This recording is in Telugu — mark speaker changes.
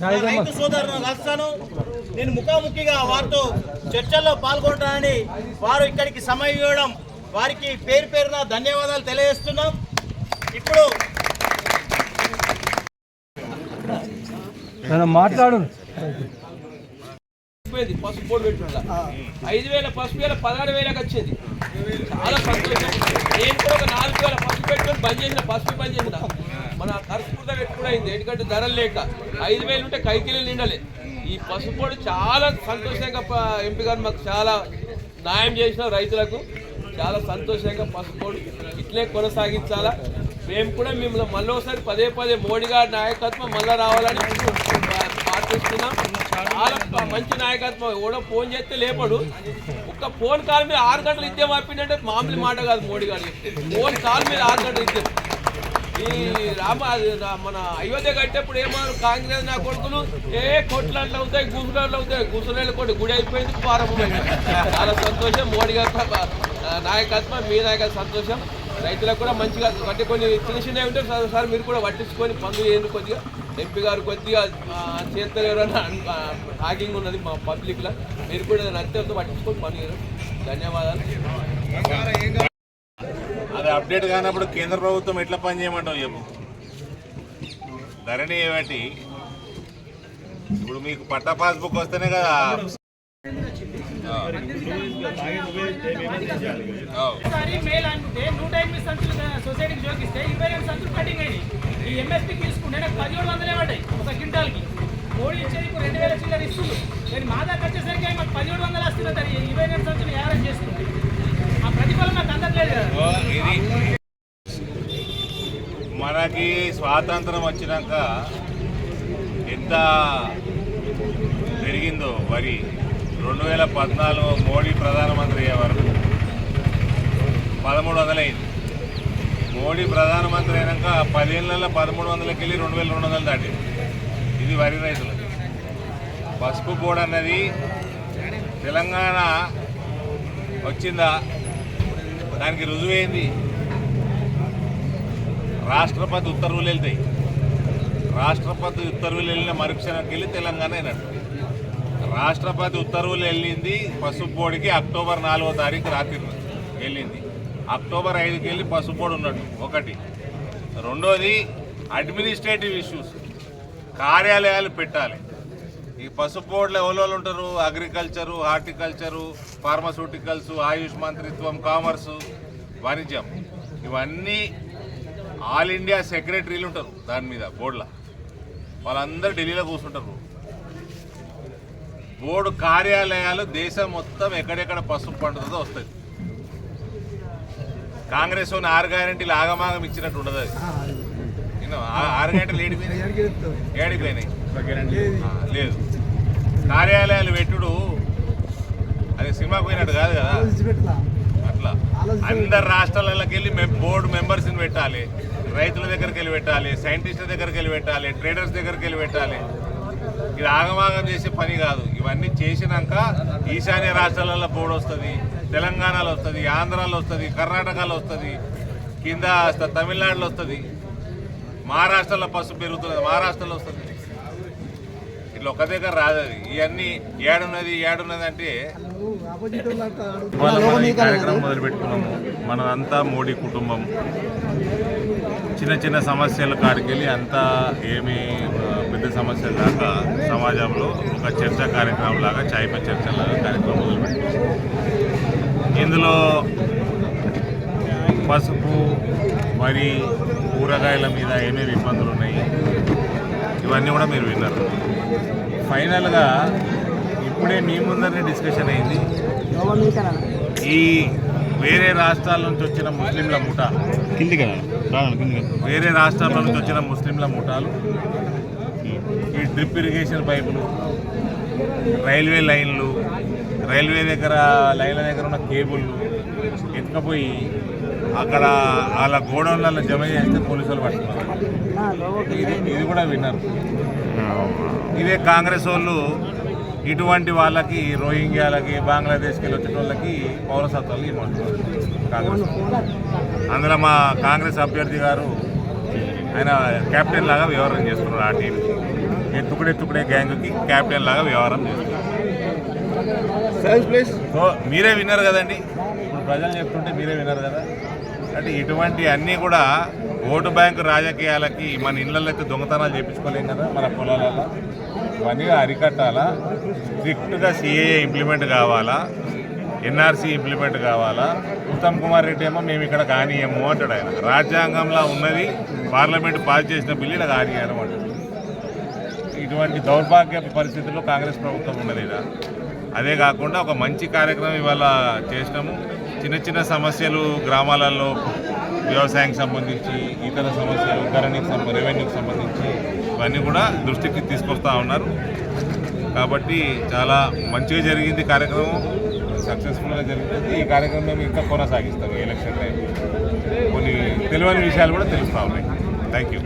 Speaker 1: నా రైతు సోదరులను కలుస్తాను నేను ముఖాముఖిగా వారితో చర్చల్లో పాల్గొంటానని వారు ఇక్కడికి సమయం ఇవ్వడం వారికి పేరు పేరున ధన్యవాదాలు తెలియజేస్తున్నాం. ఇప్పుడు
Speaker 2: మాట్లాడు.
Speaker 3: అయిపోయింది. పసుపు బోర్డు పెట్టిన ఐదు వేల పసుపు వేల పదహారు వేలకు వచ్చింది. చాలా సంతోషం. నేను కూడా ఒక నాలుగు వేల పసుపు పెట్టుకొని బంద్ చేసిన పసుపు బంద్ చేసిన. మన ఖర్చు కూడా అయింది ఎందుకంటే ధరలు లేక. ఐదు వేలు ఉంటే కైకిలు నిండలే. ఈ పసుపు చాలా సంతోషంగా ప- ఎంపీ గారు మాకు చాలా న్యాయం చేసిన రైతులకు చాలా సంతోషంగా పసుపు ఇట్లే కొనసాగించాలా. మేము కూడా మిమ్మల్ని మళ్ళీ ఒకసారి పదే పదే మోడీ గారి నాయకత్వం మళ్ళీ రావాలని ప్రార్థిస్తున్నాం. చాలా మంచి నాయకత్వం. కూడా ఫోన్ చేస్తే లేపడు. ఒక్క ఫోన్ కాల్ మీద ఆరు గంటలు ఇద్దాం మాపిండంటే మామూలు మాట కాదు మోడీ గారు ఫోన్ కాల్ మీద ఆరు గంటలు ఇద్దాం. ఈ రామ అది మన అయోధ్య కట్టేప్పుడు ఏమన్నారు కాంగ్రెస్ నా కొడుకులు ఏ కొట్లాట్లు అవుతాయి గుసులాట్లు అవుతాయి. గుసులాట్లు కొట్టు గుడి అయిపోయింది ప్రారంభమైంది చాలా సంతోషం. మోడీ గారి నాయకత్వం మీ నాయక సంతోషం. రైతులకు కూడా మంచిగా అంటే కొన్ని చిన్న చిన్నవి ఉంటే సార్ మీరు కూడా పట్టించుకొని పనులు చేయండి కొద్దిగా. ఎంపీ గారు కొద్దిగా చేస్తారు ఎవరైనా హాకింగ్ ఉన్నది మా పబ్లిక్లో. మీరు కూడా నచ్చతో పట్టించుకొని పని చేయరు ధన్యవాదాలు.
Speaker 4: అప్డేట్ కానప్పుడు కేంద్ర ప్రభుత్వం ఎట్లా పని చేయమంటావు చెప్పు. ధరణి ఏమిటి? ఇప్పుడు మీకు పట్టా పాస్బుక్ వస్తేనే కదా.
Speaker 5: నూట ఎనిమిది సంచులు సొసైటీకి జోకిస్తే ఇరవై రెండు సంచులు కటింగ్ అయినాయి. ఈ ఎంఎస్పీ తీసుకుంటే నాకు పదిహేడు వందలే పడ్డాయి ఒక క్వింటాల్కి. మోడీ ఇచ్చేది ఇప్పుడు రెండు వేల చిల్లర ఇస్తుంది. కానీ మా దాకా వచ్చేసరికి మాకు పదిహేడు వందలు వస్తుంది అది ఇరవై రెండు సంచులు యావరేజ్ చేస్తుంది. ఆ ప్రతిఫలం నాకు అందట్లేదు
Speaker 4: మనకి స్వాతంత్రం వచ్చినాక ఎంత పెరిగిందో వరి. రెండు వేల పద్నాలుగు మోడీ ప్రధానమంత్రి అయ్యే వరకు పదమూడు వందలైంది మోడీ ప్రధానమంత్రి అయినాక పదిహేనులలో పదమూడు వందలకి వెళ్ళి రెండు వేల రెండు వందలు దాటింది. ఇది వరి రైతులు. పసుపు బోర్డు అన్నది తెలంగాణ వచ్చిందా? దానికి రుజువైంది? రాష్ట్రపతి ఉత్తర్వులు వెళ్తాయి. రాష్ట్రపతి ఉత్తర్వులు వెళ్ళిన మరుక్షణకి వెళ్ళి తెలంగాణ అయినట్టు. రాష్ట్రపతి ఉత్తర్వులు వెళ్ళింది పసుపు బోర్డుకి అక్టోబర్ నాలుగో తారీఖు రాత్రి వెళ్ళింది. అక్టోబర్ ఐదుకి వెళ్ళి పసుపు ఉన్నట్టు ఒకటి. రెండోది అడ్మినిస్ట్రేటివ్ ఇష్యూస్ కార్యాలయాలు పెట్టాలి. ఈ పసుపు ఎవరోళ్ళు ఉంటారు? అగ్రికల్చరు హార్టికల్చరు ఫార్మస్యూటికల్స్ ఆయుష్ మంత్రిత్వం కామర్సు వాణిజ్యం. ఇవన్నీ ఆల్ ఇండియా సెక్రటరీలు ఉంటారు దాని మీద బోర్డులో. వాళ్ళందరూ ఢిల్లీలో కూర్చుంటారు. బోర్డు కార్యాలయాలు దేశం మొత్తం ఎక్కడెక్కడ పసుపు పండుతుందో వస్తుంది. కాంగ్రెస్ ఉన్న ఆరు గ్యారెంటీలు ఆగమాగం ఇచ్చినట్టు ఉండదు అది. ఆరు గంటలు ఏడిపోయినాయి ఏడిపోయినాయి లేదు. కార్యాలయాలు పెట్టుడు అది సినిమాకు పోయినట్టు కాదు కదా. అందరు రాష్ట్రాలకి వెళ్ళి బోర్డు మెంబర్స్ని పెట్టాలి. రైతుల దగ్గరికి వెళ్ళి పెట్టాలి సైంటిస్టుల దగ్గరికి వెళ్ళి పెట్టాలి ట్రేడర్స్ దగ్గరికి వెళ్ళి పెట్టాలి. ఇది ఆగమాగం చేసే పని కాదు. ఇవన్నీ చేసినాక ఈశాన్య రాష్ట్రాలలో బోర్డు వస్తుంది తెలంగాణలో వస్తుంది ఆంధ్రాలో వస్తుంది కర్ణాటకలో వస్తుంది కింద తమిళనాడులో వస్తుంది. మహారాష్ట్రలో పసుపు పెరుగుతున్నది మహారాష్ట్రలో వస్తుంది. ఇట్లా ఒక దగ్గర రాదు అది. ఇవన్నీ ఏడున్నది ఏడున్నది అంటే
Speaker 6: ఇవాళ మనం ఈ కార్యక్రమం మొదలు పెట్టుకున్నాము. మనదంతా మోడీ కుటుంబం. చిన్న చిన్న సమస్యల కాడికెళ్ళి అంతా ఏమి పెద్ద సమస్యల దాకా సమాజంలో ఒక చర్చా కార్యక్రమం లాగా చాయ్ పే చర్చలాగా కార్యక్రమం మొదలు పెట్టుకున్నాం ఇందులో పసుపు వరి కూరగాయల మీద ఏమేమి ఇబ్బందులు ఉన్నాయి? ఇవన్నీ కూడా మీరు విన్నారు. ఫైనల్గా ఇప్పుడే మీ ముందరనే డిస్కషన్ అయింది. ఈ వేరే రాష్ట్రాల నుంచి వచ్చిన ముస్లింల ముఠా. వేరే రాష్ట్రాల నుంచి వచ్చిన ముస్లింల ముఠాలు. ఈ డ్రిప్ ఇరిగేషన్ పైపులు రైల్వే లైన్లు రైల్వే దగ్గర లైన్ల దగ్గర ఉన్న కేబుల్లు ఎత్తుకపోయి అక్కడ వాళ్ళ గోడౌన్లలో జమ చేస్తే పోలీసులు పట్టుకున్నారు. ఇది ఇది కూడా విన్నారు. ఇదే కాంగ్రెస్ వాళ్ళు ఇటువంటి వాళ్ళకి రోహింగ్యాలకి బంగ్లాదేశ్కి వెళ్ళి వచ్చే వాళ్ళకి పౌరసత్వాలు ఇవ్వమంటున్నారు కాంగ్రెస్ అందులో మా కాంగ్రెస్ అభ్యర్థి గారు
Speaker 4: ఆయన కెప్టెన్ లాగా వ్యవహారం చేస్తున్నాడు ఆ టీంకి ఈ తుకుడే తుకుడే గ్యాంగ్కి కెప్టెన్ లాగా వ్యవహారం చేస్తున్నాడు సో మీరే విన్నారు కదండి. ఇప్పుడు ప్రజలు చెప్తుంటే మీరే విన్నారు కదా. అంటే ఇటువంటి అన్నీ కూడా ఓటు బ్యాంకు రాజకీయాలకి మన ఇళ్ళకి దొంగతనాలు చేయించుకోలేం కదా మన పొలాలలో. ఇవన్నీ అరికట్టాలా? స్ట్రిక్ట్గా సిఏఏ ఇంప్లిమెంట్ కావాలా? ఎన్ఆర్సీ ఇంప్లిమెంట్ కావాలా? ఉత్తమ్ కుమార్ రెడ్డి ఏమో మేము ఇక్కడ కానీయము అంటాడు ఆయన. రాజ్యాంగంలో ఉన్నది పార్లమెంట్ పాస్ చేసిన బిల్లు ఇలా కానీయను అంటాడు. ఇటువంటి దౌర్భాగ్య పరిస్థితుల్లో కాంగ్రెస్ ప్రభుత్వం ఉన్నది అదే కాకుండా ఒక మంచి కార్యక్రమం ఇవాళ చేసినాము. చిన్న చిన్న సమస్యలు గ్రామాలలో వ్యవసాయానికి సంబంధించి ఇతర సమస్యలు కరెంట్కి సంబంధించి రెవెన్యూకి సంబంధించి ఇవన్నీ కూడా దృష్టికి తీసుకొస్తా ఉన్నారు. కాబట్టి చాలా మంచిగా జరిగింది కార్యక్రమం. సక్సెస్ఫుల్గా జరిగింది. ఈ కార్యక్రమం మేము ఇంకా కొనసాగిస్తాం ఎలక్షన్ టైం కొన్ని తెలియని విషయాలు కూడా తెలుస్తూ ఉన్నాయి. Thank you